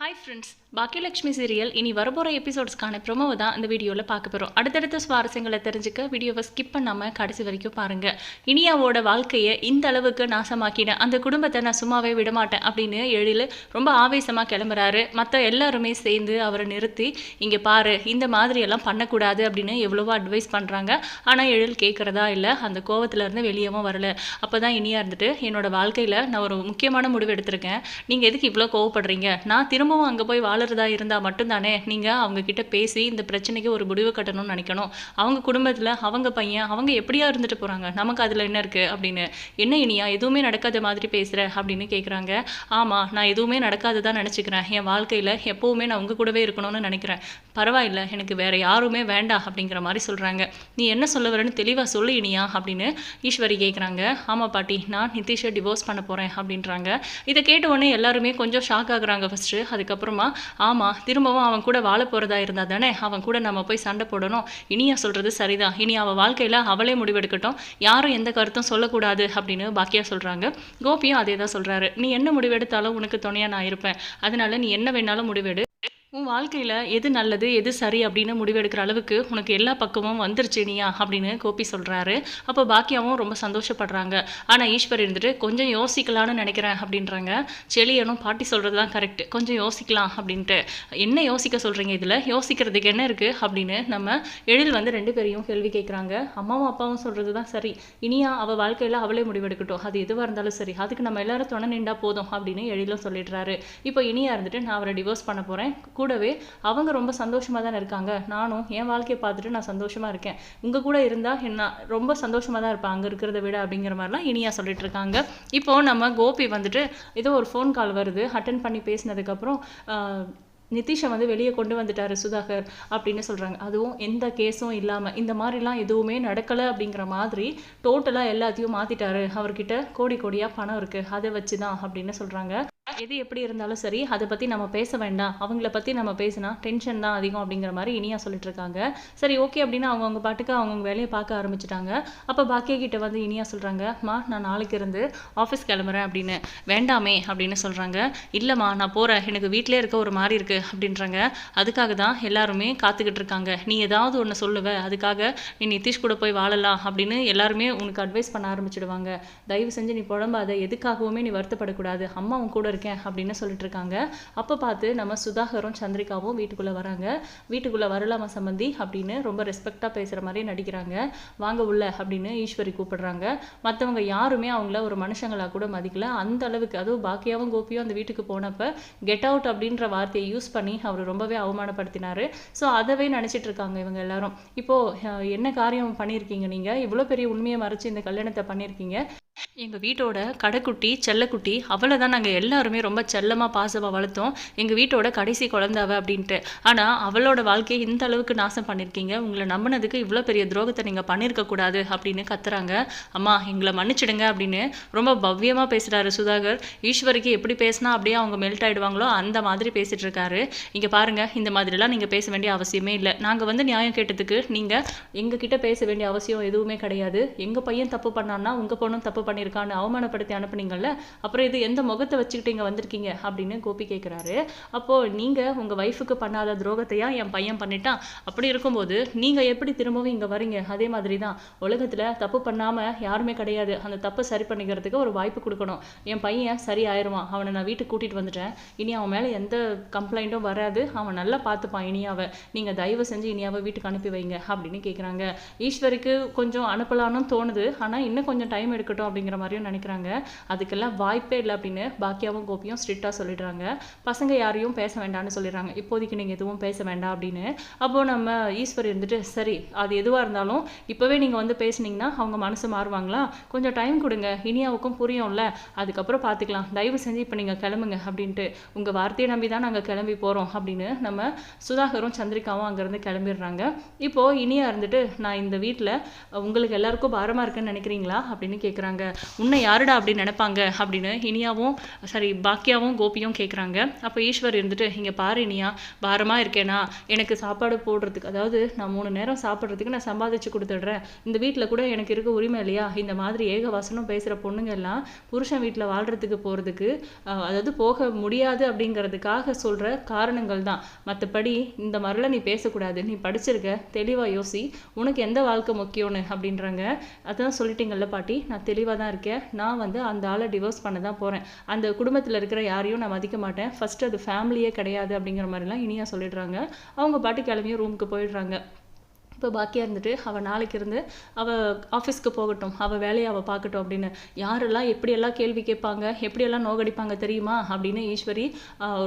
Hi friends Baakiyalakshmi serial இனி வரப்போகிற எபிசோட்ஸ்க்கான ப்ரொமோவை தான் இந்த வீடியோவில் பார்க்க போகிறோம் அடுத்தடுத்த சுவாரஸ்யங்களை தெரிஞ்சுக்க வீடியோவை ஸ்கிப் பண்ணாமல் கடைசி வரைக்கும் பாருங்கள் இனியாவோட வாழ்க்கையை இந்த அளவுக்கு நாசமாக்கினேன் அந்த குடும்பத்தை நான் சும்மாவே விடமாட்டேன் அப்படின்னு எழில் ரொம்ப ஆவேசமாக கிளம்புறாரு. மற்ற எல்லாருமே சேர்ந்து அவரை நிறுத்தி இங்கே பாரு இந்த மாதிரியெல்லாம் பண்ணக்கூடாது அப்படின்னு எவ்வளவோ அட்வைஸ் பண்ணுறாங்க ஆனால் எழில் கேட்குறதா இல்லை அந்த கோவத்துல இருந்து வெளியவும் வரல. அப்போ தான் இனியாக இருந்துட்டு என்னோடய வாழ்க்கையில் நான் ஒரு முக்கியமான முடிவு எடுத்திருக்கேன். நீங்கள் எதுக்கு இவ்வளோ கோவப்படுறீங்க? நான் திரும்ப திரும்பவும் அங்கே போய் வாழறதா இருந்தால் மட்டும்தானே? நீங்கள் அவங்கக்கிட்ட பேசி இந்த பிரச்சனைக்கு ஒரு முடிவு கட்டணும்னு நினைக்கணும். அவங்க குடும்பத்தில் அவங்க பையன் அவங்க எப்படியா இருந்துட்டு போகிறாங்க நமக்கு அதில் என்ன இருக்குது அப்படின்னு. என்ன இனியா எதுவுமே நடக்காத மாதிரி பேசுகிற அப்படின்னு கேட்குறாங்க ஆமாம் நான் எதுவுமே நடக்காததான் நினச்சிக்கிறேன். என் வாழ்க்கையில் எப்போவுமே நான் உங்கள் கூடவே இருக்கணும்னு நினைக்கிறேன். பரவாயில்ல எனக்கு வேறு யாருமே வேண்டாம் அப்படிங்கிற மாதிரி சொல்கிறாங்க நீ என்ன சொல்ல வரேன்னு தெளிவாக சொல்லு இனியா அப்படின்னு ஈஸ்வரி கேட்குறாங்க ஆமாம் பாட்டி நான் நிதிஷை டிவோர்ஸ் பண்ண போகிறேன் அப்படின்றாங்க. இதை கேட்ட உடனே எல்லாருமே கொஞ்சம் ஷாக் ஆகுறாங்க ஃபஸ்ட்டு அதுக்கப்புறமா ஆமாம் திரும்பவும் அவன் கூட வாழ போகிறதா இருந்தா தானே அவன் கூட நம்ம போய் சண்டை போடணும். இனியா சொல்கிறது சரிதான் இனி அவள் வாழ்க்கையில் அவளே முடிவெடுக்கட்டும். யாரும் எந்த கருத்தும் சொல்லக்கூடாது அப்படின்னு பாக்கியா சொல்கிறாங்க கோபியும் அதே தான் சொல்கிறாரு நீ என்ன முடிவெடுத்தாலும் உனக்கு துணையாக நான் இருப்பேன். அதனால நீ என்ன வேணாலும் முடிவெடு. உன் வாழ்க்கையில் எது நல்லது எது சரி அப்படின்னு முடிவெடுக்கிற அளவுக்கு உனக்கு எல்லா பக்கமும் வந்துருச்சு நீயா அப்படின்னு கோபி சொல்கிறாரு அப்போ பாக்கியாவும் ரொம்ப சந்தோஷப்படுறாங்க. ஆனால் ஈஸ்வர் இருந்துட்டு கொஞ்சம் யோசிக்கலான்னு நினைக்கிறேன் அப்படின்றாங்க. செளியனும் பாட்டி சொல்கிறது தான் கரெக்ட் கொஞ்சம் யோசிக்கலாம் அப்படின்ட்டு. என்ன யோசிக்க சொல்கிறீங்க இதில்? யோசிக்கிறதுக்கு என்ன இருக்குது அப்படின்னு நம்ம எழில் வந்து ரெண்டு பேரையும் கேள்வி கேட்குறாங்க அம்மாவும் அப்பாவும் சொல்கிறது தான் சரி. இனியா அவள் வாழ்க்கையில் அவளே முடிவெடுக்கட்டும். அது எதுவாக இருந்தாலும் சரி. அதுக்கு நம்ம எல்லாரும் துணை நின்றா போதும் அப்படின்னு எழிலும் சொல்லிடுறாரு. இப்போ இனியா இருந்துட்டு நான் அவரை டிவோர்ஸ் பண்ண போகிறேன் கூடவே அவங்க ரொம்ப சந்தோஷமாக தானே இருக்காங்க. நானும் என் வாழ்க்கையை பார்த்துட்டு நான் சந்தோஷமாக இருக்கேன். உங்கள் கூட இருந்தால் என்ன ரொம்ப சந்தோஷமாக தான் இருப்பேன். அங்கே இருக்கிறத விட அப்படிங்கிற மாதிரிலாம் இனியா சொல்லிட்டு இருக்காங்க. இப்போ நம்ம கோபி வந்துட்டு ஏதோ ஒரு ஃபோன் கால் வருது. அட்டன் பண்ணி பேசினதுக்கப்புறம் நிதிஷை வந்து வெளியே கொண்டு வந்துட்டாரு சுதாகர் அப்படின்னு சொல்கிறாங்க அதுவும் எந்த கேஸும் இல்லாமல் இந்த மாதிரிலாம் எதுவுமே நடக்கலை அப்படிங்கிற மாதிரி டோட்டலாக எல்லாத்தையும் மாற்றிட்டாரு அவர்கிட்ட கோடி கோடியாக பணம் இருக்குது அதை வச்சு தான் அப்படின்னு சொல்கிறாங்க எது எப்படி இருந்தாலும் சரி அதை பற்றி நம்ம பேச வேண்டாம். அவங்கள பற்றி நம்ம பேசினா டென்ஷன் தான் அதிகம் அப்படிங்கிற மாதிரி இனியா சொல்லிட்டு இருக்காங்க. சரி ஓகே அப்படின்னு அவங்கவுங்க பாட்டுக்கு அவங்கவுங்க வேலையை பார்க்க ஆரம்பிச்சிட்டாங்க. அப்போ பாக்கிய கிட்ட வந்து இனியா சொல்கிறாங்க மா நான் நாளைக்கு இருந்து ஆஃபீஸ் கிளம்புறேன் அப்படின்னு. வேண்டாமே அப்படின்னு சொல்கிறாங்க இல்லைம்மா நான் போகிறேன் எனக்கு வீட்டிலே இருக்க ஒரு மாதிரி இருக்குது அப்படின்றாங்க. அதுக்காக தான் எல்லாருமே காத்துக்கிட்டு இருக்காங்க. நீ ஏதாவது ஒன்று சொல்லுவ. அதுக்காக நீ நிதிஷ் கூட போய் வாழலாம் அப்படின்னு எல்லாருமே உனக்கு அட்வைஸ் பண்ண ஆரம்பிச்சிடுவாங்க. தயவு செஞ்சு நீ புலம்பாத. எதுக்காகவுமே நீ வருத்தப்படக்கூடாது. அம்மா உன் கூட இருக்கேன். அப்படின்னு சொல்லிட்டு இருக்காங்க அப்போ பார்த்து நம்ம சுதாகரும் சந்திரிகாவும் வீட்டுக்குள்ளே வராங்க. வீட்டுக்குள்ளே வரலாமா சம்பந்தி? அப்படின்னு ரொம்ப ரெஸ்பெக்டாக பேசுகிற மாதிரி நடிக்கிறாங்க. வாங்க உள்ள அப்படின்னு ஈஸ்வரி கூப்பிடுறாங்க. மற்றவங்க யாருமே அவங்கள ஒரு மனுஷங்களாக கூட மதிக்கல. அந்த அளவுக்கு அதுவும் பாக்கியாவும் கோபியும் அந்த வீட்டுக்கு போனப்போ கெட் அவுட் அப்படின்ற வார்த்தையை யூஸ் பண்ணி அவர் ரொம்பவே அவமானப்படுத்தினாரு. ஸோ அதவே நினச்சிட்டு இருக்காங்க இவங்க எல்லாரும். இப்போது என்ன காரியம் பண்ணியிருக்கீங்க நீங்கள் இவ்வளோ பெரிய உண்மையை மறைச்சு இந்த கல்யாணத்தை பண்ணியிருக்கீங்க. எங்கள் வீட்டோட கடைக்குட்டி செல்லக்குட்டி அவளை தான் நாங்கள் எல்லாருமே ரொம்ப செல்லமாக பாசமாக வளர்த்தோம். எங்கள் வீட்டோட கடைசி குழந்தாவ அப்படின்ட்டு. ஆனால் அவளோட வாழ்க்கையை இந்த அளவுக்கு நாசம் பண்ணியிருக்கீங்க உங்களை நம்பினதுக்கு இவ்வளோ பெரிய துரோகத்தை நீங்கள் பண்ணியிருக்க கூடாது அப்படின்னு கத்துறாங்க. அம்மா எங்களை மன்னிச்சிடுங்க அப்படின்னு ரொம்ப பவ்யமாக பேசுகிறாரு சுதாகர். ஈஸ்வரிக்கு எப்படி பேசினா அப்படியே அவங்க மெல்ட் ஆகிடுவாங்களோ அந்த மாதிரி பேசிகிட்டு இருக்காரு. இங்கே பாருங்கள் இந்த மாதிரிலாம் நீங்கள் பேச வேண்டிய அவசியமே இல்லை. நாங்கள் வந்து நியாயம் கேட்டதுக்கு நீங்கள் எங்ககிட்ட பேச வேண்டிய அவசியம் எதுவுமே கிடையாது. எங்கள் பையன் தப்பு பண்ணான்னா உங்கள் பொண்ணும் தப்பு பண்ணியிருக்கான்னு அவமானப்படுத்தி அனுப்புனீங்கல்ல அப்புறம் இது எந்த முகத்தை வச்சுக்கிட்டு இங்கே வந்திருக்கீங்க அப்படின்னு கோபி கேட்குறாரு அப்போது நீங்கள் உங்கள் ஒய்ஃபுக்கு பண்ணாத துரோகத்தையா என் பையன் பண்ணிட்டான்? அப்படி இருக்கும்போது நீங்கள் எப்படி திரும்பவும் இங்கே வரீங்க? அதே மாதிரி தான் உலகத்தில் தப்பு பண்ணாமல் யாருமே கிடையாது. அந்த தப்பை சரி பண்ணிக்கிறதுக்கு ஒரு வாய்ப்பு கொடுக்கணும். என் பையன் சரி ஆயிடுவான் அவனை நான் வீட்டுக்கு கூட்டிகிட்டு வந்துட்டேன். இனி அவன் மேலே எந்த கம்ப்ளைண்ட்டும் வராது. அவன் நல்லா பார்த்துப்பான் இனியாவை. நீங்கள் தயவு செஞ்சு இனியாவை வீட்டுக்கு அனுப்பி வைங்க அப்படின்னு கேட்குறாங்க ஈஸ்வருக்கு கொஞ்சம் அனுப்பலான்னு தோணுது. ஆனால் இன்னும் கொஞ்சம் டைம் எடுக்கட்டும் அப்படிங்கிற மாதிரியும் நினைக்கிறாங்க. அதுக்கெல்லாம் வாய்ப்பே இல்லை அப்படின்னு பாக்கியாவும் கோபியும் ஸ்ட்ரிக்டாக சொல்லிடுறாங்க. பசங்க யாரையும் பேச வேண்டாம்னு சொல்லிடுறாங்க. இப்போதைக்கு நீங்கள் எதுவும் பேச வேண்டாம் அப்படின்னு. அப்போது நம்ம ஈஸ்வர் இருந்துட்டு சரி அது எதுவாக இருந்தாலும் இப்போவே நீங்கள் வந்து பேசுனீங்கன்னா அவங்க மனசு மாறுவாங்களா? கொஞ்சம் டைம் கொடுங்க. இனியாவுக்கும் புரியும்ல. அதுக்கப்புறம் பார்த்துக்கலாம் தயவு செஞ்சு இப்போ நீங்கள் கிளம்புங்க அப்படின்ட்டு. உங்கள் வார்த்தையை நம்பி தான் நாங்கள் கிளம்பி போகிறோம் அப்படின்னு நம்ம சுதாகரும் சந்திரிகாவும் அங்கேருந்து கிளம்பிடுறாங்க. இப்போது இனியா இருந்துட்டு நான் இந்த வீட்டில் உங்களுக்கு எல்லாருக்கும் பாரமாக இருக்குன்னு நினைக்கிறீங்களா? அப்படின்னு கேட்குறாங்க கேட்குறாங்க உன்னை யாருடா அப்படின்னு நினைப்பாங்க? அப்படின்னு இனியாவும் சாரி பாக்கியாவும் கோபியும் கேட்குறாங்க அப்போ ஈஸ்வர் இருந்துட்டு இங்கே பாரு இனியா பாரமாக இருக்கேனா? எனக்கு சாப்பாடு போடுறதுக்கு அதாவது நான் மூணு நேரம் சாப்பிட்றதுக்கு நான் சம்பாதிச்சு கொடுத்துட்றேன். இந்த வீட்டில் கூட எனக்கு இருக்க உரிமை இல்லையா? இந்த மாதிரி ஏக வசனம் பேசுகிற பொண்ணுங்க எல்லாம் புருஷன் வீட்டில் வாழ்கிறதுக்கு போகிறதுக்கு அதாவது போக முடியாது அப்படிங்கிறதுக்காக சொல்கிற காரணங்கள் தான். மற்றபடி இந்த மாதிரிலாம் நீ பேசக்கூடாது. நீ படிச்சிருக்க தெளிவாக யோசி. உனக்கு எந்த வாழ்க்கை முக்கியம்னு? அப்படின்றாங்க. அதான் சொல்லிட்டீங்கல்ல பாட்டி நான் தெளிவாக தான் இருக்கேன். நான் வந்து அந்த ஆளை டிவோர்ஸ் பண்ண தான் போகிறேன் அந்த குடும்பத்தில் இருக்கிற யாரையும் நான் மதிக்க மாட்டேன். ஃபஸ்ட்டு அது ஃபேமிலியே கிடையாது அப்படிங்கிற மாதிரிலாம் இனியா சொல்லிடுறாங்க. அவங்க பாட்டு கிளம்பியும் ரூமுக்கு போயிடுறாங்க. இப்போ பாக்கியாக இருந்துட்டு அவள் நாளைக்கு இருந்து அவள் ஆஃபீஸ்க்கு போகட்டும் அவள் வேலையை அவள் பார்க்கட்டும் அப்படின்னு. யாரெல்லாம் எப்படியெல்லாம் கேள்வி கேட்பாங்க எப்படியெல்லாம் நோகடிப்பாங்க தெரியுமா அப்படின்னு ஈஸ்வரி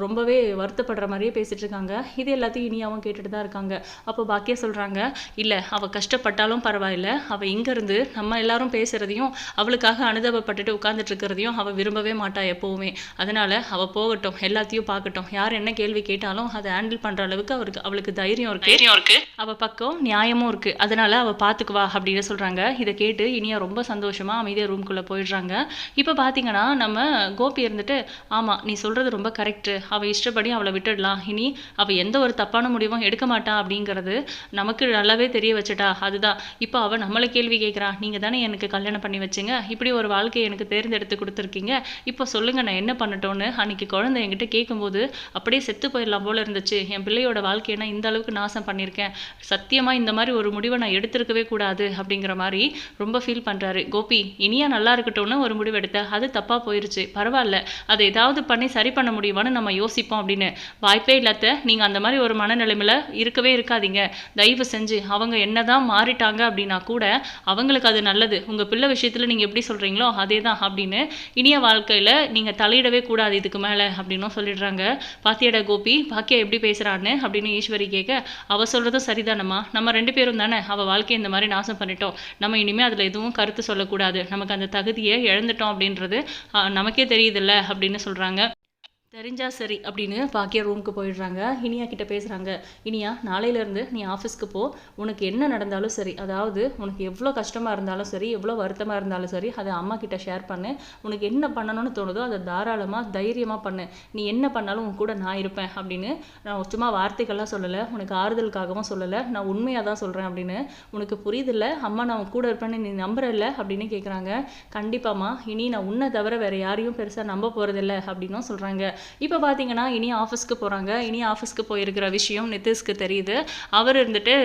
ரொம்பவே வருத்தப்படுற மாதிரியே பேசிகிட்டு இருக்காங்க. இது எல்லாத்தையும் இனியாவும் கேட்டுட்டு தான் இருக்காங்க. அப்போ பாக்கியா சொல்கிறாங்க இல்லை அவள் கஷ்டப்பட்டாலும் பரவாயில்ல. அவள் இங்கேருந்து நம்ம எல்லாரும் பேசுகிறதையும் அவளுக்காக அனுதவப்பட்டுட்டு உட்காந்துட்டு இருக்கிறதையும் அவள் விரும்பவே மாட்டா எப்போவுமே. அதனால் அவள் போகட்டும் எல்லாத்தையும் பார்க்கட்டும். யார் என்ன கேள்வி கேட்டாலும் அதை ஹேண்டில் பண்ணுற அளவுக்கு அவருக்கு அவளுக்கு தைரியம் இருக்கு. தைரியம் இருக்கு. அவள் பக்கம் நியாயம் நியாயமும் இருக்குது அதனால் அவள் பார்த்துக்குவா அப்படின்னு சொல்கிறாங்க இதை கேட்டு இனியா ரொம்ப சந்தோஷமாக அமைதியாக ரூம்குள்ளே போயிடுறாங்க. இப்போ பார்த்தீங்கன்னா நம்ம கோபி இருந்துட்டு ஆமாம் நீ சொல்கிறது ரொம்ப கரெக்டு அவள் இஷ்டப்படி அவளை விட்டுடலாம். இனி அவள் எந்த ஒரு தப்பான முடிவும் எடுக்க மாட்டா. அப்படிங்கிறது நமக்கு நல்லாவே தெரிய வச்சுட்டா. அதுதான். இப்போ அவள் நம்மளை கேள்வி கேட்குறா நீங்கள் தானே எனக்கு கல்யாணம் பண்ணி வச்சுங்க. இப்படி ஒரு வாழ்க்கையை எனக்கு தேர்ந்தெடுத்து கொடுத்துருக்கீங்க. இப்போ சொல்லுங்கள் நான் என்ன பண்ணட்டோன்னு அன்றைக்கி குழந்தை என்கிட்ட கேட்கும்போது அப்படியே செத்து போயிடலாம் போல இருந்துச்சு. என் பிள்ளையோட வாழ்க்கையை நான் இந்த அளவுக்கு நாசம் பண்ணியிருக்கேன். சத்தியமாக இந்த மாதிரி ஒரு முடிவை நான் எடுத்திருக்கவே கூடாது அப்படிங்கிற மாதிரி ரொம்ப ஃபீல் பண்ணுறாரு கோபி இனியா நல்லா இருக்கட்டும்னு ஒரு முடிவு எடுத்தேன் அது தப்பாக போயிருச்சு. பரவாயில்ல அதை ஏதாவது பண்ணி சரி பண்ண முடியுமான்னு நம்ம யோசிப்போம் அப்படின்னு. வாய்ப்பே இல்லாத நீங்கள் அந்த மாதிரி ஒரு மனநிலைமையில் இருக்கவே இருக்காதீங்க. தயவு செஞ்சு அவங்க என்னதான் மாறிட்டாங்க அப்படின்னா கூட அவங்களுக்கு அது நல்லது. உங்கள் பிள்ளை விஷயத்தில் நீங்கள் எப்படி சொல்கிறீங்களோ அதே தான் அப்படின்னு இனிய வாழ்க்கையில் நீங்கள் தலையிடவே கூடாது இதுக்கு மேலே அப்படின்னும் சொல்லிடுறாங்க. பாத்தியடா கோபி பாக்கியா எப்படி பேசுகிறான்னு அப்படின்னு ஈஸ்வரி கேட்க அவ சொல்கிறதும் சரிதானம்மா. நம்ம ரெண்டு ரெண்டு பேரும் தானே அவள் வாழ்க்கையை இந்த மாதிரி நாசம் பண்ணிட்டோம். நம்ம இனிமேல் அதில் எதுவும் கருத்து சொல்லக்கூடாது. நமக்கு அந்த தகுதியை இழந்துட்டோம் அப்படின்றது நமக்கே தெரியுதுல்ல அப்படின்னு சொல்கிறாங்க தெரிஞ்சா சரி அப்படின்னு பாக்கியா ரூமுக்கு போயிடுறாங்க. இனியா கிட்ட பேசுகிறாங்க இனியா நாளையிலேருந்து நீ ஆஃபீஸ்க்கு போ. உனக்கு என்ன நடந்தாலும் சரி அதாவது உனக்கு எவ்வளோ கஷ்டமாக இருந்தாலும் சரி எவ்வளோ வருத்தமாக இருந்தாலும் சரி அதை அம்மா கிட்ட ஷேர் பண்ணு. உனக்கு என்ன பண்ணணும்னு தோணுதோ அதை தாராளமாக தைரியமாக பண்ணு. நீ என்ன பண்ணாலும் உன் கூட நான் இருப்பேன் அப்படின்னு நான் சும்மா வார்த்தைகள்லாம் சொல்லலை உனக்கு ஆறுதலுக்காகவும் சொல்லலை நான் உண்மையாக தான் சொல்கிறேன் அப்படின்னு. உனக்கு புரியுதில்ல அம்மா நான் உன் கூட இருப்பேன்னு நீ நம்புறல்ல அப்படின்னு கேட்குறாங்க கண்டிப்பாம்மா இனி நான் உன்னை தவிர வேறு யாரையும் பெருசாக நம்ப போகிறதில்ல அப்படின்னும் சொல்கிறாங்க இப்போ பார்த்தீங்கன்னா இனி ஆஃபீஸ்க்கு போகிறாங்க இனி ஆஃபீஸ்க்கு போயிருக்கிற விஷயம் நிதிஷ்க்கு தெரியுது. அவர் இருந்துட்டு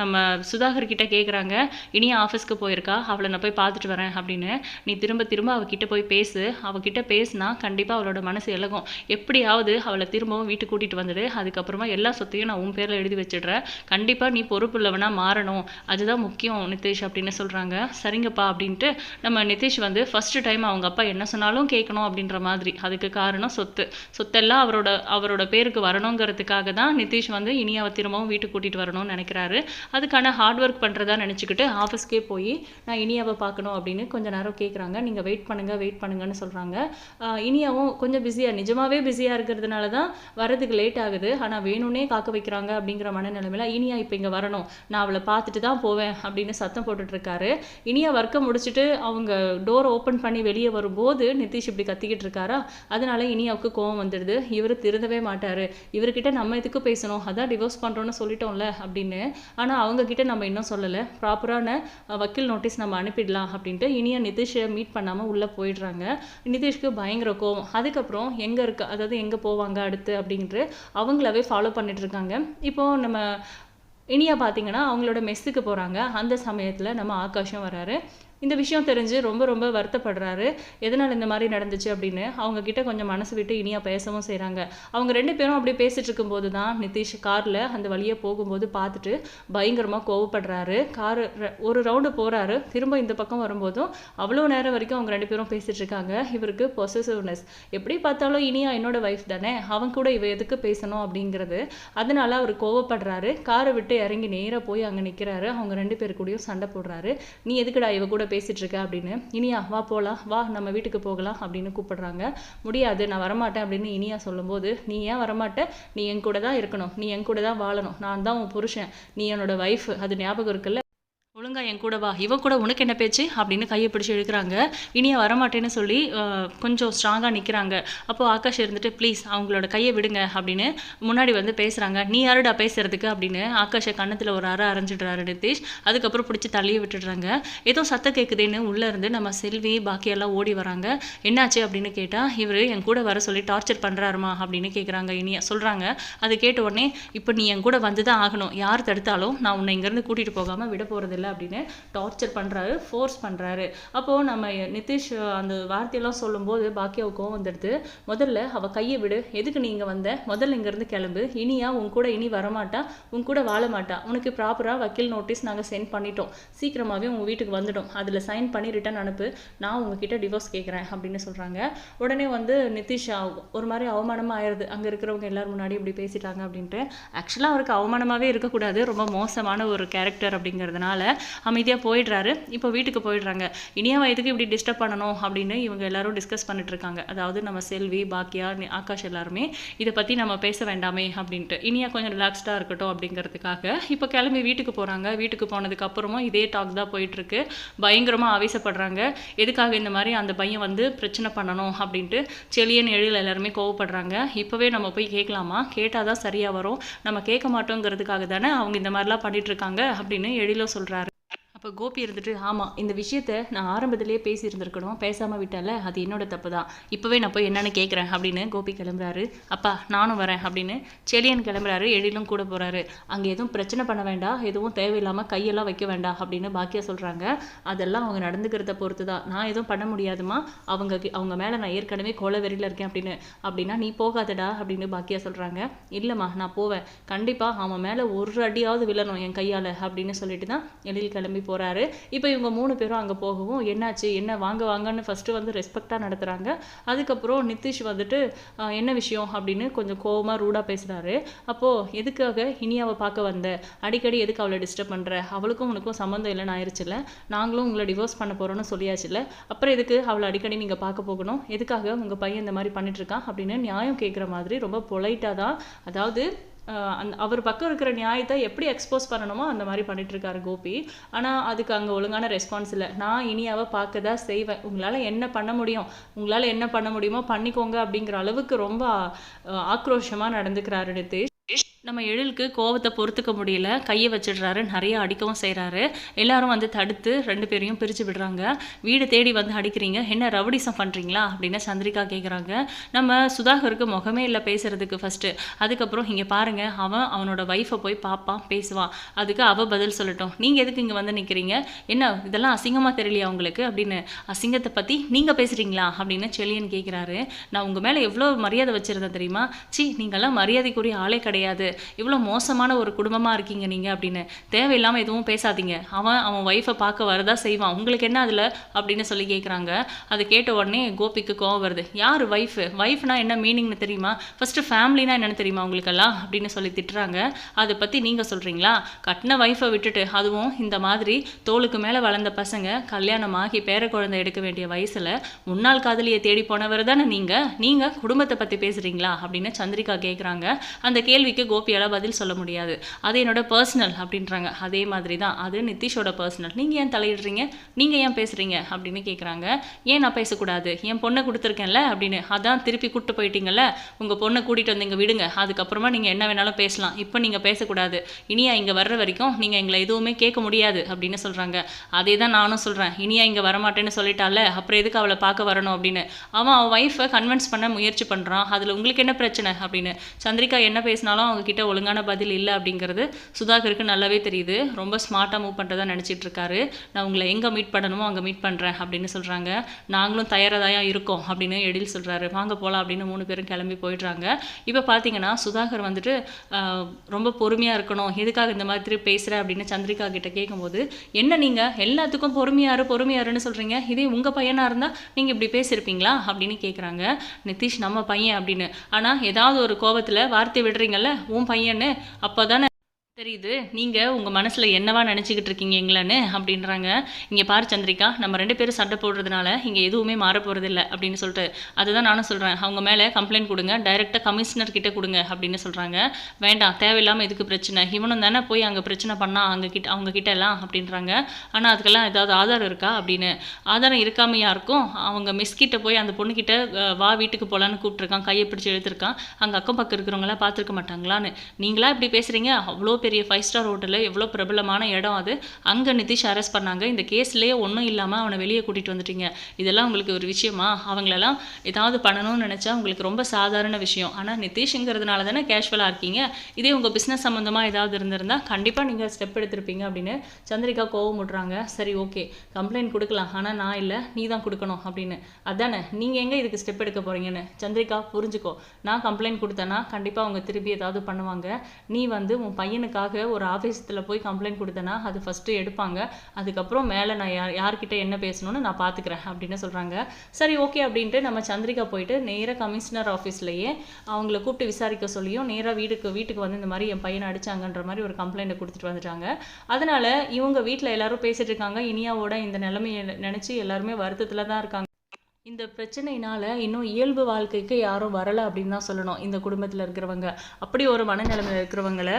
நம்ம சுதாகர் கிட்ட கேட்குறாங்க இனி ஆஃபீஸ்க்கு போயிருக்கா? அவளை நான் போய் பார்த்துட்டு வரேன் அப்படின்னு. நீ திரும்ப திரும்ப அவகிட்ட போய் பேசு. அவகிட்ட பேசினா கண்டிப்பாக அவளோட மனசு இலகும். எப்படியாவது அவளை திரும்பவும் வீட்டுக்கு கூட்டிகிட்டு வந்துடு. அதுக்கப்புறமா எல்லா சொத்தையும் நான் உன் பேரில் எழுதி வச்சிடுறேன். கண்டிப்பாக நீ பொறுப்பு இல்லவனா மாறணும். அதுதான் முக்கியம் நிதிஷ் அப்படின்னு சொல்கிறாங்க சரிங்கப்பா அப்படின்ட்டு நம்ம நிதிஷ் வந்து ஃபஸ்ட்டு டைம் அவங்க அப்பா என்ன சொன்னாலும் கேட்கணும் அப்படின்ற மாதிரி. அதுக்கு காரணம் சொத்து. சொத்து. சொத்தெல்லாம் அவரோட அவரோட பேருக்கு வரணுங்கிறதுக்காக தான் நிதிஷ் வந்து இனியாவை திரும்பவும் வீட்டுக்கு கூட்டிகிட்டு வரணும்னு நினைக்கிறாரு. அதுக்கான ஹார்ட் ஒர்க் பண்ணுறதா நினச்சிக்கிட்டு ஆஃபீஸ்க்கே போய் நான் இனியாவை பார்க்கணும் அப்படின்னு கொஞ்சம் நேரம் கேட்குறாங்க நீங்கள் வெயிட் பண்ணுங்கள் வெயிட் பண்ணுங்கன்னு சொல்கிறாங்க இனியாவும் கொஞ்சம் பிஸியாக நிஜமாகவே பிஸியாக இருக்கிறதுனால தான் வரதுக்கு லேட் ஆகுது. ஆனால் வேணும்னே காக்க வைக்கிறாங்க அப்படிங்கிற மனநிலைமையில் இனியா இப்போ இங்கே வரணும். நான் அவளை பார்த்துட்டு தான் போவேன் அப்படின்னு சத்தம் போட்டுட்ருக்காரு இனியா ஒர்க்கை முடிச்சுட்டு அவங்க டோரை ஓப்பன் பண்ணி வெளியே வரும்போது நிதிஷ் இப்படி கத்திக்கிட்டு இருக்காரா? அதனால இனியாவுக்கு கோவம் வந்துடுது. இவர் திருந்தவே மாட்டார். இவர்கிட்ட நம்ம எதுக்கு பேசணும்? அதான் டிவோர்ஸ் பண்ணுறோன்னு சொல்லிட்டோம்ல அப்படின்னு. ஆனால் அவங்கக்கிட்ட நம்ம இன்னும் சொல்லலை. ப்ராப்பரான வக்கீல் நோட்டீஸ் நம்ம அனுப்பிடலாம் அப்படின்ட்டு இனியா நிதிஷை மீட் பண்ணாமல் உள்ளே போயிடுறாங்க. நிதிஷ்க்கு பயங்கர கோவம். அதுக்கப்புறம் எங்கே இருக்க அதாவது எங்கே போவாங்க அடுத்து அப்படின்ட்டு அவங்களாவே ஃபாலோ பண்ணிகிட்ருக்காங்க இப்போது நம்ம இனியா பார்த்தீங்கன்னா அவங்களோட மெஸ்ஸுக்கு போகிறாங்க அந்த சமயத்தில் நம்ம ஆகாஷம் வராரு. இந்த விஷயம் தெரிஞ்சு ரொம்ப ரொம்ப வருத்தப்படுறாரு. எதனால் இந்த மாதிரி நடந்துச்சு அப்படின்னு அவங்க கிட்ட கொஞ்சம் மனசு விட்டு இனியாக பேசவும் செய்கிறாங்க அவங்க ரெண்டு பேரும் அப்படி பேசிட்டு இருக்கும்போது தான் நிதிஷ் காரில் அந்த வழியை போகும்போது பார்த்துட்டு பயங்கரமாக கோவப்படுறாரு. கார் ஒரு ரவுண்டு போகிறாரு திரும்ப இந்த பக்கம் வரும்போதும் அவ்வளோ நேரம் வரைக்கும் அவங்க ரெண்டு பேரும் பேசிட்டு இருக்காங்க. இவருக்கு பொசசிவ்னஸ் எப்படி பார்த்தாலும் இனியா என்னோட ஒய்ஃப் தானே. அவன் கூட இவ எதுக்கு பேசணும் அப்படிங்கிறது. அதனால அவர் கோவப்படுறாரு. காரை விட்டு இறங்கி நேராக போய் அங்கே நிற்கிறாரு அவங்க ரெண்டு பேர் கூடயும் சண்டை போடுறாரு. நீ எதுக்குடா இவ கூட பேசிகிட்டு இருக்க அப்படின்னு. இனியா வா போகலாம் வா நம்ம வீட்டுக்கு போகலாம் அப்படின்னு கூப்பிடுறாங்க. முடியாது நான் வரமாட்டேன் அப்படின்னு இனியா சொல்லும்போது நீ ஏன் வரமாட்டேன் நீ என் கூட தான் இருக்கணும். நீ என் கூட தான் வாழணும். நான் தான் உன் புருஷன். நீ என்னோட ஒய்ஃப் அது ஞாபகம் இருக்குல்ல? ஒழுங்கா என் கூட வா இவ கூட உனக்கு என்ன பேச்சு? அப்படின்னு கையை பிடிச்சி இழுக்கிறாங்க. இனியே வரமாட்டேன்னு சொல்லி கொஞ்சம் ஸ்ட்ராங்காக நிற்கிறாங்க அப்போ ஆகாஷ் இருந்துட்டு ப்ளீஸ் அவங்களோட கையை விடுங்க அப்படின்னு முன்னாடி வந்து பேசுகிறாங்க நீ யாருடா பேசுறதுக்கு? அப்படின்னு ஆகாஷை கன்னத்தில் ஒரு அற அரைஞ்சிடுறாரு நிதிஷ். அதுக்கப்புறம் பிடிச்சி தள்ளியே விட்டுடுறாங்க. ஏதோ சத்தம் கேட்குதுன்னு உள்ளே இருந்து நம்ம செல்வி பாக்கியெல்லாம் ஓடி வராங்க. என்னாச்சு? அப்படின்னு கேட்டால் இவர் என் கூட வர சொல்லி டார்ச்சர் பண்ணுறாருமா அப்படின்னு கேட்குறாங்க இனியா சொல்கிறாங்க அது கேட்ட உடனே இப்போ நீ என் கூட வந்து தான் ஆகணும். யார் தடுத்தாலும் நான் உன்னை இங்கேருந்து கூட்டிகிட்டு போகாமல் விட போகிறதில்ல அப்படின்னு டார்ச்சர் பண்ணுறாரு ஃபோர்ஸ் பண்ணுறாரு அப்போது நம்ம நிதிஷ் அந்த வார்த்தையெல்லாம் சொல்லும்போது பாக்கியாவுக்கு கோவம் வந்துடுது. முதல்ல அவள் கையை விடு. எதுக்கு நீங்கள் வந்த? முதல்ல இங்கேருந்து கிளம்பு. இனியா உன் கூட இனி வரமாட்டா. உன் கூட வாழ மாட்டா உனக்கு ப்ராப்பராக வக்கீல் நோட்டீஸ் நாங்கள் சென்ட் பண்ணிட்டோம். சீக்கிரமாகவே உங்கள் வீட்டுக்கு வந்துடும். அதில் சைன் பண்ணி ரிட்டர்ன் அனுப்பு. நான் உங்ககிட்ட டிவோர்ஸ் கேட்குறேன் அப்படின்னு சொல்கிறாங்க உடனே வந்து நிதிஷ் ஒரு மாதிரி அவமானமாக ஆயிடுது அங்கே இருக்கிறவங்க எல்லோரும் முன்னாடி இப்படி பேசிட்டாங்க அப்படின்ட்டு. ஆக்சுவலாக அவருக்கு அவமானமாகவே இருக்கக்கூடாது. ரொம்ப மோசமான ஒரு கேரக்டர் அப்படிங்கிறதுனால அமைதியாக போயிடுறாரு. இப்போ வீட்டுக்கு போயிடுறாங்க. இனியா வயதுக்கு இப்படி டிஸ்டர்ப் பண்ணணும் அப்படின்னு இவங்க எல்லாரும் டிஸ்கஸ் பண்ணிட்டு இருக்காங்க. அதாவது நம்ம செல்வி பாக்கியா ஆகாஷ் எல்லாருமே இதை பற்றி நம்ம பேச வேண்டாமே அப்படின்ட்டு. இனியா கொஞ்சம் ரிலாக்ஸ்டாக இருக்கட்டும் அப்படிங்கிறதுக்காக இப்போ கிளம்பி வீட்டுக்கு போகிறாங்க வீட்டுக்கு போனதுக்கப்புறமும் இதே டாக் தான் போயிட்டுருக்கு. பயங்கரமாக ஆவேசப்படுறாங்க. எதுக்காக இந்த மாதிரி அந்த பையன் வந்து பிரச்சனை பண்ணணும் அப்படின்ட்டு செளியன் எழில் எல்லாருமே கோவப்படுறாங்க. இப்போவே நம்ம போய் கேட்கலாமா கேட்டால் தான் சரியாக வரும். நம்ம கேட்க மாட்டோங்கிறதுக்காக தானே அவங்க இந்த மாதிரிலாம் பண்ணிகிட்ருக்காங்க அப்படின்னு எழிலோ சொல்கிறாரு அப்போ கோபி இருந்துட்டு ஆமாம் இந்த விஷயத்த நான் ஆரம்பத்திலேயே பேசியிருந்துருக்கணும். பேசாமல் விட்டால அது என்னோட தப்பு தான் இப்போவே நான் போய் என்னென்னு கேட்குறேன் அப்படின்னு கோபி கிளம்புறாரு. அப்பா நானும் வரேன் அப்படின்னு செலியன் கிளம்புறாரு. எழிலும் கூட போகிறாரு அங்கே எதுவும் பிரச்சனை பண்ண வேண்டாம் எதுவும் தேவையில்லாமல் கையெல்லாம் வைக்க வேண்டாம் அப்படின்னு பாக்கியா சொல்கிறாங்க அதெல்லாம் அவங்க நடந்துக்கிறத பொறுத்து தான் நான் எதுவும் பண்ண முடியாதுமா அவங்க கி- அவங்க மேலே நான் ஏற்கனவே கோல வெறியில் இருக்கேன் அப்படின்னு. அப்படின்னா நீ போகாதடா அப்படின்னு பாக்கியா சொல்கிறாங்க இல்லைம்மா நான் போவேன். கண்டிப்பாக அவன் மேலே ஒரு அடியாவது விழணும் என் கையால் அப்படின்னு சொல்லிட்டு தான் எழில் கிளம்பி போகிறாரு இப்போ இவங்க மூணு பேரும் அங்கே போகவும் என்னாச்சு என்ன வாங்க வாங்கன்னு ஃபஸ்ட்டு வந்து ரெஸ்பெக்டாக நடத்துகிறாங்க அதுக்கப்புறம் நிதிஷ் வந்துட்டு என்ன விஷயம்? அப்படின்னு கொஞ்சம் கோவமாக ரூடாக பேசுகிறாரு அப்போது எதுக்காக இனியாவை பார்க்க வந்த? அடிக்கடி எதுக்கு அவளை டிஸ்டர்ப் பண்ணுற அவளுக்கும் உனக்கும் சம்மந்தம் இல்லைன்னு ஆயிடுச்சுல்ல நாங்களும் உங்களை டிவோர்ஸ் பண்ண போகிறோன்னு சொல்லியாச்சுல அப்புறம் எதுக்கு அவளை அடிக்கடி நீங்கள் பார்க்க போகணும்? எதுக்காக உங்கள் பையன் இந்த மாதிரி பண்ணிட்டு இருக்கான்? அப்படின்னு நியாயம் கேட்குற மாதிரி ரொம்ப பொலைட்டாக தான் அதாவது அந் அந்த அவர் பக்கம் இருக்கிற நியாயத்தை எப்படி எக்ஸ்போஸ் பண்ணணுமோ அந்த மாதிரி பண்ணிட்டு இருக்காரு கோபி. ஆனால் அதுக்கு அங்கே ஒழுங்கான ரெஸ்பான்ஸ் இல்லை. நான் இனியாவை பார்க்க தான் செய்வேன். உங்களால் என்ன பண்ண முடியும்? உங்களால் என்ன பண்ண முடியுமோ பண்ணிக்கோங்க அப்படிங்கிற அளவுக்கு ரொம்ப ஆக்ரோஷமாக நடந்துக்கிறாரு நிதிஷ். நம்ம எழிலுக்கு கோவத்தை பொறுத்துக்க முடியல கையை வச்சிடுறாரு நிறைய அடிக்கவும் செய்கிறாரு எல்லாரும் வந்து தடுத்து ரெண்டு பேரையும் பிரித்து விடுறாங்க. வீடு தேடி வந்து அடிக்கிறீங்க என்ன ரவுடிசம் பண்ணுறீங்களா அப்படின்னு சந்திரிகா கேட்குறாங்க நம்ம சுதாகருக்கு முகமே இல்லை பேசுகிறதுக்கு ஃபஸ்ட்டு அதுக்கப்புறம் இங்கே பாருங்கள் அவன் அவனோட ஒய்ஃபை போய் பார்ப்பான் பேசுவான். அதுக்கு அவள் பதில் சொல்லட்டும். நீங்கள் எதுக்கு இங்கே வந்து நிற்கிறீங்க என்ன இதெல்லாம் அசிங்கமாக தெரியலையா உங்களுக்கு? அப்படின்னு அசிங்கத்தை பற்றி நீங்கள் பேசுகிறீங்களா அப்படின்னு செளியன் கேட்குறாரு நான் உங்கள் மேலே எவ்வளோ மரியாதை வச்சுருந்தேன் தெரியுமா? சி நீங்கள்லாம் மரியாதைக்குரிய ஆளே கிடையாது. இவ்வளோ மோசமான ஒரு குடும்பமாக இருக்கீங்க நீங்கள் அப்படின்னு. தேவையில்லாமல் எதுவும் பேசாதீங்க. அவன் அவன் ஒய்ஃபை பார்க்க வரதா செய்வான். உங்களுக்கு என்ன அதில்? அப்படின்னு சொல்லி கேட்குறாங்க அதை கேட்ட உடனே கோபிக்கு கோவம் வருது. யார் ஒய்ஃபு ஒய்ஃப்னா என்ன மீனிங்னு தெரியுமா? ஃபஸ்ட்டு ஃபேமிலினா என்னன்னு தெரியுமா உங்களுக்கெல்லாம்? அப்படின்னு சொல்லி திட்டுறாங்க. அதை பற்றி நீங்கள் சொல்கிறீங்களா கட்டின ஒய்ஃபை விட்டுட்டு அதுவும் இந்த மாதிரி தோளுக்கு மேலே வளர்ந்த பசங்க கல்யாணமாகி பேர குழந்தை எடுக்க வேண்டிய வயசில் முன்னாள் காதலியை தேடி போனவர் தானே நீங்கள் நீங்கள் குடும்பத்தை பற்றி பேசுகிறீங்களா அப்படின்னு சந்திரிகா கேட்குறாங்க அந்த கேள்வி கேள்விக்கு கோபியால் பதில் சொல்ல முடியாது. அது என்னோட பர்சனல் அப்படின்றாங்க. அதே மாதிரி தான் அது நிதிஷோட பர்சனல் நீங்கள் ஏன் தலையிடுறீங்க? நீங்கள் ஏன் பேசுகிறீங்க அப்படின்னு கேட்குறாங்க ஏன் நான் பேசக்கூடாது? என் பொண்ணை கொடுத்துருக்கேன்ல அப்படின்னு. அதான் திருப்பி கூப்பிட்டு போயிட்டீங்கல்ல? உங்கள் பொண்ணை கூட்டிகிட்டு வந்து விடுங்க. அதுக்கப்புறமா நீங்கள் என்ன வேணாலும் பேசலாம். இப்போ நீங்கள் பேசக்கூடாது. இனியா இங்கே வர்ற வரைக்கும் நீங்கள் எங்களை எதுவுமே கேட்க முடியாது அப்படின்னு சொல்கிறாங்க அதே தான் நானும் சொல்கிறேன் இனியா இங்கே வரமாட்டேன்னு சொல்லிட்டால அப்புறம் எதுக்கு அவளை பார்க்க வரணும் அப்படின்னு. அவன் அவன் ஒய்ஃபை கன்வின்ஸ் பண்ண முயற்சி பண்ணுறான் அதில் உங்களுக்கு என்ன பிரச்சனை? அப்படின்னு. சந்திரிகா என்ன பேசினாலும் அவங்க கிட்ட ஒழுங்கான பதில் இல்லை அப்படிங்கிறது சுதாகருக்கு நல்லாவே தெரியுது. ரொம்ப ஸ்மார்ட்டாக மூவ் பண்ணுறதா நினச்சிட்டு இருக்காரு. நான் உங்களை எங்கே மீட் பண்ணணுமோ அங்கே மீட் பண்ணுறேன் அப்படின்னு சொல்கிறாங்க நாங்களும் தயாராக இருக்கோம் அப்படின்னு எடில் சொல்கிறாரு வாங்க போகலாம் அப்படின்னு மூணு பேரும் கிளம்பி போயிடுறாங்க. இப்போ பார்த்தீங்கன்னா சுதாகர் வந்துட்டு ரொம்ப பொறுமையாக இருக்கணும். எதுக்காக இந்த மாதிரி பேசுகிற அப்படின்னு சந்திரிகா கிட்ட கேட்கும்போது என்ன நீங்கள் எல்லாத்துக்கும் பொறுமையாரு பொறுமையாருன்னு சொல்கிறீங்க இதே உங்கள் பையனாக இருந்தால் நீங்கள் இப்படி பேசியிருப்பீங்களா அப்படின்னு கேட்குறாங்க நிதிஷ் நம்ம பையன் அப்படின்னு. ஆனால் ஏதாவது ஒரு கோவத்தில் வார்த்தை விடுறீங்களா விடுறீங்கல்ல உன் பையன்னு அப்போ தானே தெரியுது. நீங்கள் உங்கள் மனசில் என்னவா நினச்சிக்கிட்டு இருக்கீங்க எங்களான்னு அப்படின்றாங்க. இங்கே பாரு சந்திரிகா நம்ம ரெண்டு பேரும் சண்டை போடுறதுனால இங்கே எதுவுமே மாற போகிறதில்ல அப்படின்னு சொல்லிட்டு. அதுதான் நானும் சொல்கிறேன் அவங்க மேலே கம்ப்ளைண்ட் கொடுங்க. டைரெக்டாக கமிஷனர் கிட்டே கொடுங்க அப்படின்னு சொல்கிறாங்க வேண்டாம் தேவையில்லாமல் எதுக்கு பிரச்சனை. இவனும் தானே போய் அங்கே பிரச்சனை பண்ணா அங்கே கிட்ட அவங்க கிட்ட எல்லாம் அப்படின்றாங்க. ஆனால் அதுக்கெல்லாம் ஏதாவது ஆதாரம் இருக்கா அப்படின்னு? ஆதாரம் இருக்காமையா இருக்கும் அவங்க மிஸ் கிட்ட போய் அந்த பொண்ணுக்கிட்ட வா வீட்டுக்கு போகலான்னு கூப்பிட்ருக்கான் கையை பிடிச்சி எழுத்துருக்கான் அங்கே அக்கம் பக்கம் இருக்கிறவங்களாம் பார்த்துருக்க மாட்டாங்களான்னு. நீங்களா இப்படி பேசுகிறீங்க அவ்வளோ பெரிய ஃபைவ் ஸ்டார் ஹோட்டலில் எவ்வளோ பிரபலமான இடம் அது? அங்கே நிதிஷ் அரெஸ்ட் பண்ணாங்க. இந்த கேஸ்லேயே ஒன்றும் இல்லாமல் அவனை வெளியே கூட்டிகிட்டு வந்துட்டீங்க. இதெல்லாம் உங்களுக்கு ஒரு விஷயமா? அவங்களெல்லாம் ஏதாவது பண்ணணும்னு நினச்சா உங்களுக்கு ரொம்ப சாதாரண விஷயம். ஆனால் நிதிஷ்ங்கிறதுனால தானே கேஷுவலாக இருக்கீங்க? இதே உங்கள் பிஸ்னஸ் சம்மந்தமாக ஏதாவது இருந்திருந்தால் கண்டிப்பாக நீங்கள் ஸ்டெப் எடுத்திருப்பீங்க அப்படின்னு சந்திரிகா கோவம் விட்றாங்க சரி ஓகே கம்ப்ளைண்ட் கொடுக்கலாம். ஆனால் நான் இல்லை. நீ தான் கொடுக்கணும் அப்படின்னு. அதானே? நீங்கள் எங்கே இதுக்கு ஸ்டெப் எடுக்க போகிறீங்கன்னு சந்திரிகா புரிஞ்சுக்கோ. நான் கம்ப்ளைண்ட் கொடுத்தேன்னா கண்டிப்பாக அவங்க திருப்பி ஏதாவது பண்ணுவாங்க. நீ வந்து உன் பையனுக்கு பையனுக்காக ஒரு ஆஃபீஸத்தில் போய் கம்ப்ளைண்ட் கொடுத்தேன்னா அது ஃபஸ்ட்டு எடுப்பாங்க. அதுக்கப்புறம் மேலே நான் யார் யார்கிட்ட என்ன பேசணும்னு நான் பார்த்துக்கிறேன் அப்படின்னு சொல்கிறாங்க சரி ஓகே அப்படின்ட்டு நம்ம சந்திரிகா போயிட்டு நேராக கமிஷனர் ஆஃபீஸ்லேயே அவங்கள கூப்பிட்டு விசாரிக்க சொல்லியும் நேராக வீட்டுக்கு வீட்டுக்கு வந்து இந்த மாதிரி என் பையனை அடிச்சாங்கன்ற மாதிரி ஒரு கம்ப்ளைண்ட்டை கொடுத்துட்டு வந்துட்டாங்க. அதனால இவங்க வீட்டில் எல்லாரும் பேசிட்டு இருக்காங்க. இனியாவோட இந்த நிலைமையை நினச்சி எல்லாருமே வருத்தத்தில் தான் இருக்காங்க. இந்த பிரச்சனையினால இன்னும் இயல்பு வாழ்க்கைக்கு யாரும் வரலை அப்படின்னு தான் சொல்லணும். இந்த குடும்பத்தில் இருக்கிறவங்க. அப்படி ஒரு மனநிலைமையில் இருக்கிறவங்களை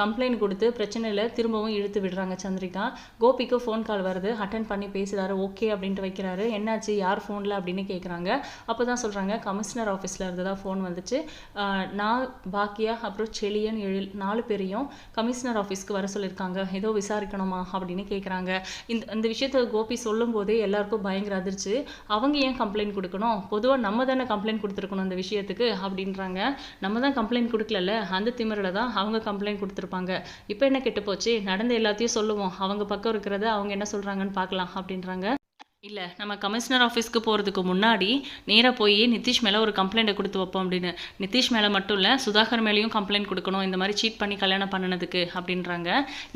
கம்ப்ளைண்ட் கொடுத்து பிரச்சனையில் திரும்பவும் இழுத்து விடுறாங்க சந்திரிகா. கோபிக்கு ஃபோன் கால் வருது. அட்டன் பண்ணி பேசுகிறாரு ஓகே அப்படின்ட்டு வைக்கிறாரு. என்னாச்சு? யார் ஃபோனில் அப்படின்னு கேட்குறாங்க அப்போ தான் சொல்கிறாங்க கமிஷனர் ஆஃபீஸில் இருந்து தான் ஃபோன் வந்துச்சு நான் பாக்கியா அப்புறம் செலியன் எழில் நாலு பேரையும் கமிஷனர் ஆஃபீஸ்க்கு வர சொல்லியிருக்காங்க ஏதோ விசாரிக்கணுமா? அப்படின்னு கேட்குறாங்க இந்த இந்த விஷயத்த கோபி சொல்லும் போதே எல்லாருக்கும் பயங்கர அதிர்ச்சி. அவங்க ஏன் கம்ப்ளைண்ட் கொடுக்கணும். பொதுவாக நம்ம தானே கம்ப்ளைண்ட் கொடுத்துருக்கணும் அந்த விஷயத்துக்கு அப்படின்றாங்க. நம்ம தான் கம்ப்ளைண்ட் கொடுக்கலல்ல? அந்த திமிரில் தான் அவங்க கம்ப்ளைண்ட் கொடுத்துருப்பாங்க. இப்போ என்ன கெட்டு போச்சு நடந்த எல்லாத்தையும் சொல்லுவோம். அவங்க பக்கம் இருக்கிறத அவங்க என்ன சொல்கிறாங்கன்னு பார்க்கலாம் அப்படின்றாங்க. இல்லை நம்ம கமிஷனர் ஆஃபீஸ்க்கு போகிறதுக்கு முன்னாடி நேராக போய் நிதிஷ் மேலே ஒரு கம்ப்ளைண்ட்டை கொடுத்து வைப்போம் அப்படின்னு. நிதிஷ் மேலே மட்டும் இல்லை சுதாகர் மேலேயும் கம்ப்ளைண்ட் கொடுக்கணும் இந்த மாதிரி சீட் பண்ணி கல்யாணம் பண்ணினதுக்கு அப்படின்றாங்க.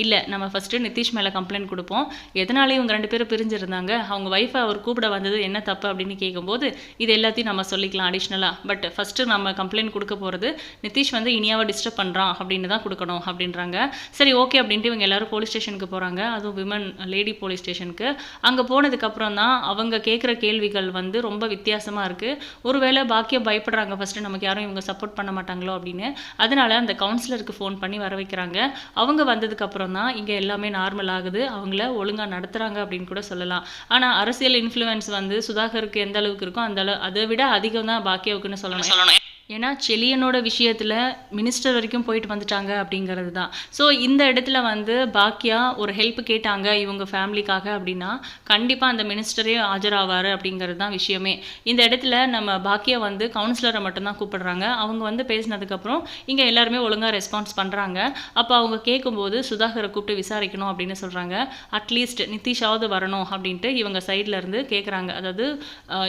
இல்லை நம்ம ஃபஸ்ட்டு நிதிஷ் மேலே கம்ப்ளைண்ட் கொடுப்போம். எதனால இவங்க ரெண்டு பேரும் பிரிஞ்சிருந்தாங்க? அவங்க ஒய்ஃபை அவர் கூப்பிட வந்தது என்ன தப்பு அப்படின்னு கேட்கும்போது இது எல்லாத்தையும் நம்ம சொல்லிக்கலாம் அடிஷ்னலாக பட் ஃபஸ்ட்டு நம்ம கம்ப்ளைண்ட் கொடுக்க போகிறது நிதிஷ் வந்து இனியாவை டிஸ்டர்ப் பண்ணுறான் அப்படின்னு தான் கொடுக்கணும் அப்படின்றாங்க. சரி ஓகே அப்படின்ட்டு இவங்க எல்லாரும் போலீஸ் ஸ்டேஷனுக்கு போகிறாங்க அதுவும் விமன் லேடி போலீஸ் ஸ்டேஷனுக்கு அங்கே போனதுக்கப்புறம் தான் அவங்க கேட்குற கேள்விகள் வந்து ரொம்ப வித்தியாசமாக இருக்குது ஒருவேளை பாக்கியம் பயப்படுறாங்க ஃபஸ்ட்டு நமக்கு யாரும் இவங்க சப்போர்ட் பண்ண மாட்டாங்களோ அப்படின்னு. அதனால அந்த கவுன்சிலருக்கு ஃபோன் பண்ணி வர வைக்கிறாங்க. அவங்க வந்ததுக்கப்புறம் தான் இங்கே எல்லாமே நார்மல் ஆகுது. அவங்கள ஒழுங்காக நடத்துகிறாங்க அப்படின்னு கூட சொல்லலாம். ஆனால் அரசியல் இன்ஃப்ளூயன்ஸ் வந்து சுதாகருக்கு எந்த அளவுக்கு இருக்கோ அந்த அளவு அதை விட அதிகம் தான் பாக்கியாவுக்குன்னு சொல்லணும். சொல்லணும். ஏன்னா செலியனோட விஷயத்தில் மினிஸ்டர் வரைக்கும் போயிட்டு வந்துட்டாங்க அப்படிங்கிறது தான் ஸோ இந்த இடத்துல வந்து பாக்கியா ஒரு ஹெல்ப் கேட்டாங்க இவங்க ஃபேமிலிக்காக அப்படின்னா கண்டிப்பாக அந்த மினிஸ்டரே ஆஜராவார் அப்படிங்கிறது தான் விஷயமே. இந்த இடத்துல நம்ம பாக்கியா வந்து கவுன்சிலரை மட்டும்தான் கூப்பிடுறாங்க. அவங்க வந்து பேசினதுக்கப்புறம் இங்கே எல்லாருமே ஒழுங்காக ரெஸ்பான்ஸ் பண்ணுறாங்க அப்போ அவங்க கேட்கும்போது சுதாகரை கூப்பிட்டு விசாரிக்கணும் அப்படின்னு சொல்கிறாங்க அட்லீஸ்ட் நிதிஷாவது வரணும் அப்படின்ட்டு இவங்க சைடில் இருந்து கேட்குறாங்க அதாவது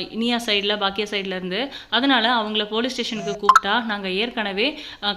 இனியா சைடில் பாக்கியா சைடில் இருந்து. அவங்கள போலீஸ் ஸ்டேஷனுக்கு கூப்பிட்டா நாங்கள் ஏற்கனவே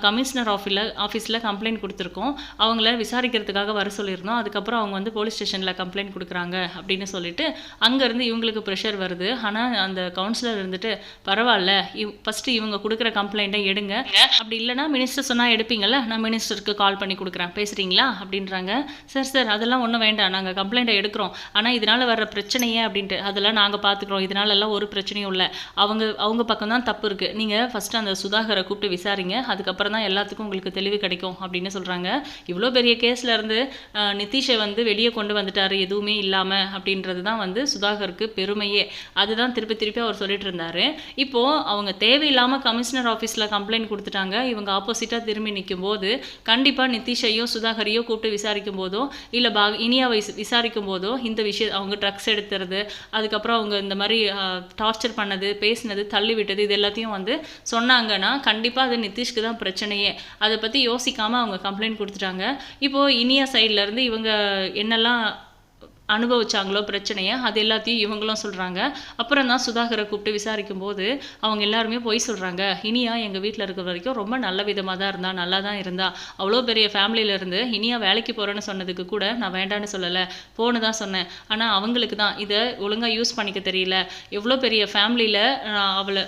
கமிஷனர் ஆஃபீஸில் ஆஃபீஸில் கம்ப்ளைண்ட் கொடுத்துருக்கோம். அவங்கள விசாரிக்கிறதுக்காக வர சொல்லியிருந்தோம். அதுக்கப்புறம் அவங்க வந்து போலீஸ் ஸ்டேஷனில் கம்ப்ளைண்ட் கொடுக்குறாங்க அப்படின்னு சொல்லிட்டு அங்கேருந்து இவங்களுக்கு ப்ரெஷர் வருது. ஆனால் அந்த கவுன்சிலர் இருந்துட்டு பரவாயில்ல இவ் ஃபஸ்ட்டு இவங்க கொடுக்குற கம்ப்ளைண்ட்டை எடுங்க. அப்படி இல்லைன்னா மினிஸ்டர் சொன்னால் எடுப்பீங்கள்ல நான் மினிஸ்டருக்கு கால் பண்ணி கொடுக்குறேன். பேசுகிறீங்களா அப்படின்றாங்க. சார் சார் அதெல்லாம் ஒன்றும் வேண்டாம். நாங்கள் கம்ப்ளைண்ட்டை எடுக்கிறோம். ஆனால் இதனால் வர்ற பிரச்சனையே அப்படின்ட்டு அதெல்லாம் நாங்கள் பார்த்துக்குறோம் இதனால எல்லாம் ஒரு பிரச்சனையும் இல்லை. அவங்க அவங்க பக்கம் தான் தப்பு இருக்குது நீங்கள் ஃபஸ்ட்டு அந்த சுதாகரை கூப்பிட்டு விசாரிங்க. அதுக்கப்புறம் தான் எல்லாத்துக்கும் உங்களுக்கு தெளிவு கிடைக்கும் அப்படின்னு சொல்கிறாங்க இவ்வளோ பெரிய கேஸில் இருந்து நிதிஷை வந்து வெளியே கொண்டு வந்துட்டாரு எதுவுமே இல்லாமல் அப்படின்றது தான் வந்து சுதாகருக்கு பெருமையே. அதுதான் திருப்பி திருப்பி அவர் சொல்லிட்டு இருந்தார். இப்போது அவங்க தேவையில்லாமல் கமிஷனர் ஆஃபீஸில் கம்ப்ளைண்ட் கொடுத்துட்டாங்க. இவங்க ஆப்போசிட்டாக திரும்பி நிற்கும் போது கண்டிப்பாக நிதிஷையோ சுதாகரையோ கூப்பிட்டு விசாரிக்கும் போதோ இல்லை பா இனியாவை விசாரிக்கும் போதோ இந்த விஷயம் அவங்க ட்ரக்ஸ் எடுத்துறது அதுக்கப்புறம் அவங்க இந்த மாதிரி டார்ச்சர் பண்ணது பேசினது தள்ளி விட்டது இது எல்லாத்தையும் வந்து சொன்ன சொன்னாங்கன்னா கண்டிப்பாக அது நிதிஷ்க்கு தான் பிரச்சனையே. அதை பற்றி யோசிக்காமல் அவங்க கம்ப்ளைண்ட் கொடுத்துட்டாங்க. இப்போது இனியா சைட்லேருந்து இவங்க என்னெல்லாம் அனுபவிச்சாங்களோ பிரச்சனையை அது எல்லாத்தையும் இவங்களும் சொல்கிறாங்க அப்புறம் தான் சுதாகரை கூப்பிட்டு விசாரிக்கும் போது அவங்க எல்லாருமே பொய் சொல்கிறாங்க இனியா எங்கள் வீட்டில் இருக்கிற வரைக்கும் ரொம்ப நல்ல விதமாக தான் இருந்தா நல்லா தான் இருந்தா. அவ்வளோ பெரிய ஃபேமிலியிலேருந்து இனியா வேலைக்கு போகிறேன்னு சொன்னதுக்கு கூட நான் வேண்டான்னு சொல்லலை. போன்னு தான் சொன்னேன். ஆனால் அவங்களுக்கு தான் இதை ஒழுங்காக யூஸ் பண்ணிக்க தெரியல. எவ்வளோ பெரிய ஃபேமிலியில் அவளை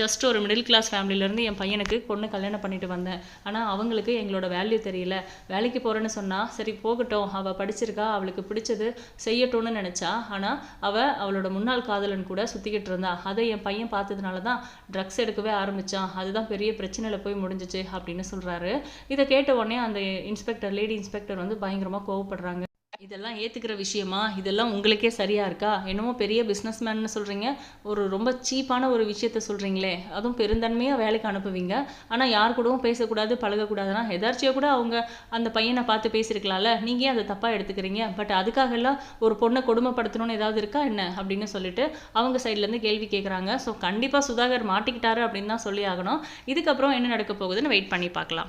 ஜஸ்ட் ஒரு மிடில் கிளாஸ் ஃபேமிலியிலேருந்து என் பையனுக்கு பொண்ணு கல்யாணம் பண்ணிட்டு வந்தேன். ஆனால் அவங்களுக்கு எங்களோட வேல்யூ தெரியல. வேலைக்கு போகிறேன்னு சொன்னால் சரி போகட்டும் அவள் படிச்சிருக்கா அவளுக்கு பிடிச்சது செய்யட்டும்னு நினச்சா ஆனால் அவள் அவளோட முன்னாள் காதலன் கூட சுற்றிக்கிட்டு இருந்தா. அதை என் பையன் பார்த்ததுனால தான் ட்ரக்ஸ் எடுக்கவே ஆரம்பித்தான் அதுதான் பெரிய பிரச்சனையில் போய் முடிஞ்சிச்சு அப்படின்னு சொல்கிறாரு இதை கேட்ட உடனே அந்த இன்ஸ்பெக்டர் லேடி இன்ஸ்பெக்டர் வந்து பயங்கரமாக கோவப்படுறாங்க. இதெல்லாம் ஏற்றுக்கிற விஷயமா? இதெல்லாம் உங்களுக்கே சரியா இருக்கா? என்னமோ பெரிய பிஸ்னஸ்மேன்னு சொல்கிறீங்க ஒரு ரொம்ப சீப்பான ஒரு விஷயத்த சொல்கிறீங்களே அதுவும் பெருந்தன்மையாக வேலைக்கு அனுப்புவீங்க. ஆனால் யார் கூடவும் பேசக்கூடாது பழகக்கூடாதுன்னா எதார்ச்சியாக கூட அவங்க அந்த பையனை பார்த்து பேசியிருக்கலாம்ல. நீங்கள் அதை தப்பாக எடுத்துக்கிறீங்க. பட் அதுக்காக எல்லாம் ஒரு பொண்ணை கொடுமைப்படுத்தணும்னு ஏதாவது இருக்கா என்ன? அப்படின்னு சொல்லிட்டு அவங்க சைட்லேருந்து கேள்வி கேட்குறாங்க ஸோ கண்டிப்பாக சுதாகர் மாட்டிக்கிட்டாரு அப்படின்னு தான் சொல்லி ஆகணும். இதுக்கப்புறம் என்ன நடக்க போகுதுன்னு வெயிட் பண்ணி பார்க்கலாம்.